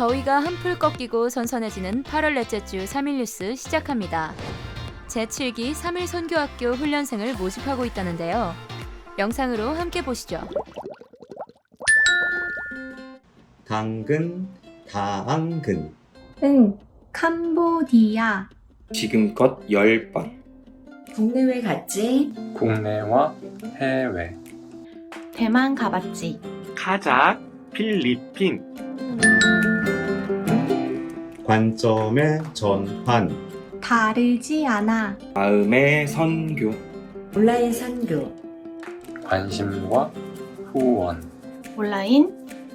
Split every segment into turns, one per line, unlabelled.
더위가 한풀 꺾이고 선선해지는 8월 넷째 주 3일 뉴스 시작합니다. 제7기 3일 선교학교 훈련생을 모집하고 있다는데요. 영상으로 함께 보시죠.
당근, 다앙근,
응, 캄보디아,
지금껏 10번
국내외 갔지?
국내와 해외
대만 가봤지.
카작, 필리핀,
관점의 전환,
다르지 않아.
마음의 선교,
온라인 선교,
관심과 후원.
온라인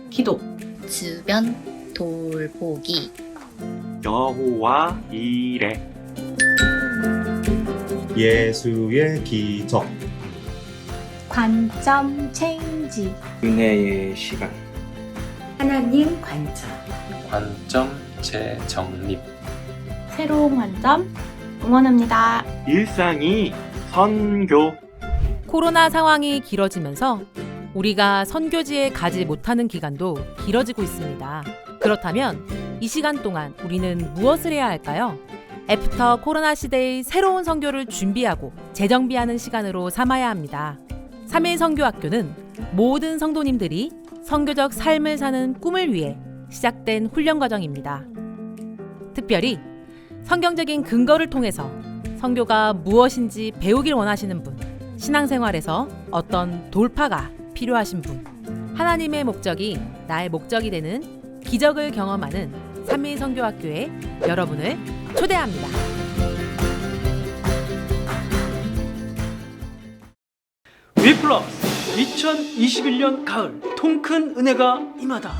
기도.
주변 돌보기.
여호와 이레,
예수의 기적,
관점 체인지.
은혜의 시간,
하나님 관점,
관점 재정립
새로운 관점 응원합니다.
일상이 선교,
코로나 상황이 길어지면서 우리가 선교지에 가지 못하는 기간도 길어지고 있습니다. 그렇다면 이 시간 동안 우리는 무엇을 해야 할까요? 애프터 코로나 시대의 새로운 선교를 준비하고 재정비하는 시간으로 삼아야 합니다. 3일 선교학교는 모든 성도님들이 선교적 삶을 사는 꿈을 위해 시작된 훈련 과정입니다. 특별히 성경적인 근거를 통해서 선교가 무엇인지 배우길 원하시는 분, 신앙생활에서 어떤 돌파가 필요하신 분, 하나님의 목적이 나의 목적이 되는 기적을 경험하는 3일 선교학교에 여러분을 초대합니다.
위플러스 2021년 가을 통 큰 은혜가 임하다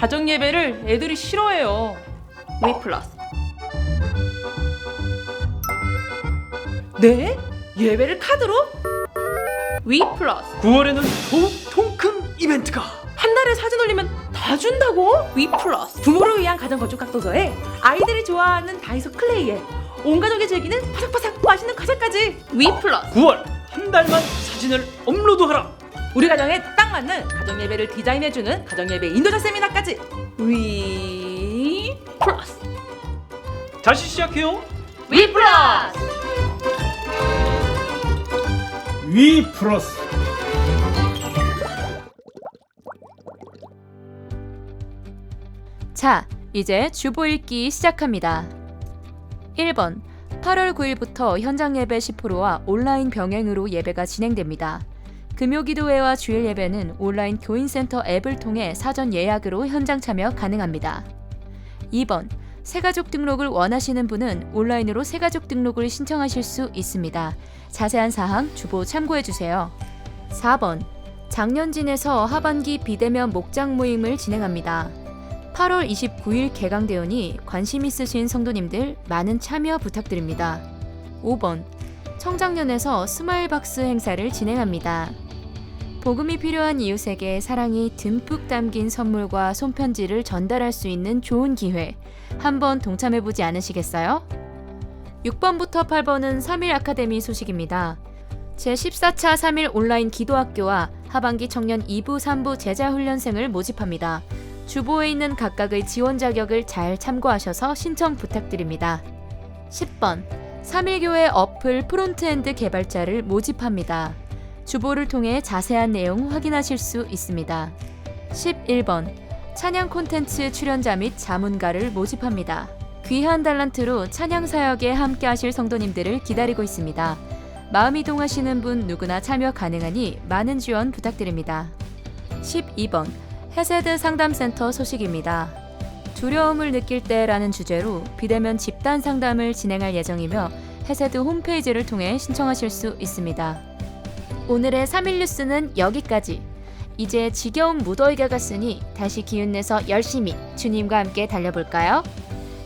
가정 예배를 애들이 싫어해요. 위플러스. 네? 예배를 카드로? 위플러스.
9월에는 더욱 통큰 이벤트가
한 달에 사진 올리면 다 준다고? 위플러스. 부모를 위한 가정 건축 각도서에 아이들이 좋아하는 다이소 클레이에 온 가족이 즐기는 바삭바삭 맛있는 과자까지. 위플러스.
9월 한 달만 사진을 업로드하라
우리 가정에 딱 맞는 가정 예배를 디자인해주는 가정 예배 인도자 세미나까지. 위 플러스.
다시 시작해요
위 플러스.
위 플러스
자, 이제 주보 읽기 시작합니다. 1번 8월 9일부터 현장 예배 10%와 온라인 병행으로 예배가 진행됩니다. 금요기도회와 주일 예배는 온라인 교인센터 앱을 통해 사전 예약으로 현장 참여 가능합니다. 2번 새가족 등록을 원하시는 분은 온라인으로 새가족 등록을 신청하실 수 있습니다. 자세한 사항 주보 참고해 주세요. 4번 장년진에서 하반기 비대면 목장 모임을 진행합니다. 8월 29일 개강되오니 관심 있으신 성도님들 많은 참여 부탁드립니다. 5번 청장년에서 스마일 박스 행사를 진행합니다. 복음이 필요한 이웃에게 사랑이 듬뿍 담긴 선물과 손편지를 전달할 수 있는 좋은 기회. 한번 동참해 보지 않으시겠어요? 6번부터 8번은 3일 아카데미 소식입니다. 제14차 3일 온라인 기도학교와 하반기 청년 2부, 3부 제자훈련생을 모집합니다. 주보에 있는 각각의 지원 자격을 잘 참고하셔서 신청 부탁드립니다. 10번 3일교회 어플 프론트엔드 개발자를 모집합니다. 주보를 통해 자세한 내용 확인하실 수 있습니다. 11번 찬양 콘텐츠 출연자 및 자문가를 모집합니다. 귀한 달란트로 찬양 사역에 함께 하실 성도님들을 기다리고 있습니다. 마음 이 동하시는 분 누구나 참여 가능하니 많은 지원 부탁드립니다. 12번 헤세드 상담센터 소식입니다. 두려움을 느낄 때라는 주제로 비대면 집단 상담을 진행할 예정이며 헤세드 홈페이지를 통해 신청하실 수 있습니다. 오늘의 3일 뉴스는 여기까지. 이제 지겨운 무더위가 갔으니 다시 기운내서 열심히 주님과 함께 달려볼까요?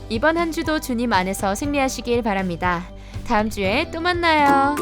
이번 한 주도 주님 안에서 승리하시길 바랍니다. 다음 주에 또 만나요.